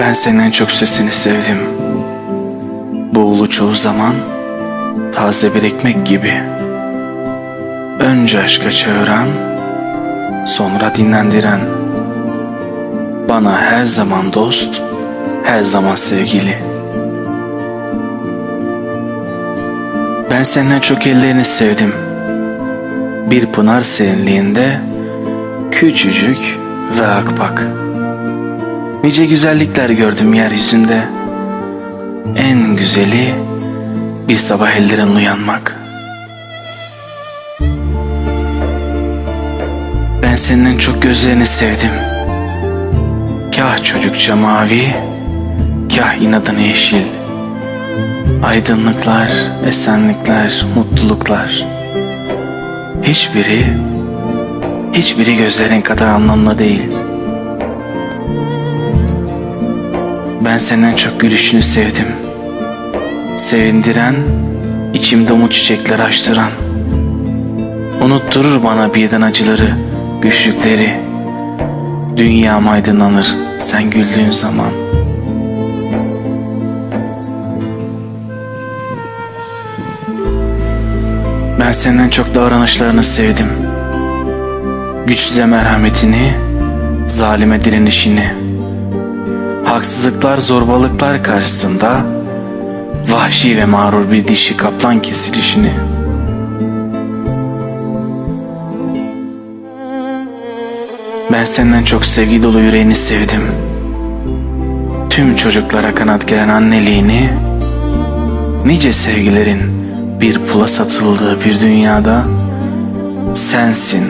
Ben senden çok sesini sevdim. Boğulu çoğu zaman taze bir ekmek gibi. Önce aşka çağıran, sonra dinlendiren. Bana her zaman dost, her zaman sevgili. Ben senden çok ellerini sevdim. Bir pınar serinliğinde küçücük ve akpak. Nice güzellikler gördüm yeryüzünde. En güzeli bir sabah ellerin uyanmak. Ben senin çok gözlerini sevdim. Kah çocukça mavi, kah inadına yeşil. Aydınlıklar, esenlikler, mutluluklar. Hiçbiri, hiçbiri gözlerin kadar anlamlı değil. Ben senden çok gülüşünü sevdim. Sevindiren, içimde umut çiçekleri açtıran. Unutturur bana birden acıları, güçlükleri. Dünyam aydınlanır sen güldüğün zaman. Ben senden çok davranışlarını sevdim. Güçsüze merhametini, zalime direnişini. Haksızlıklar, zorbalıklar karşısında vahşi ve mağrur bir dişi kaplan kesilişini. Ben senden çok sevgi dolu yüreğini sevdim. Tüm çocuklara kanat gelen anneliğini, nice sevgilerin bir pula satıldığı bir dünyada sensin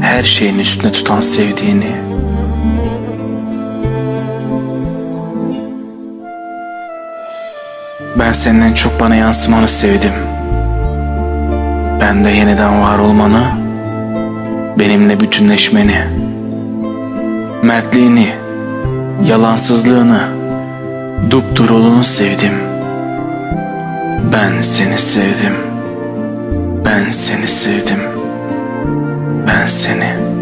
her şeyin üstüne tutan sevdiğini. Ben senden çok bana yansımanı sevdim. Ben de yeniden var olmanı, benimle bütünleşmeni, mertliğini, yalansızlığını, dupduruluğunu sevdim. Ben seni sevdim. Ben seni sevdim. Ben seni.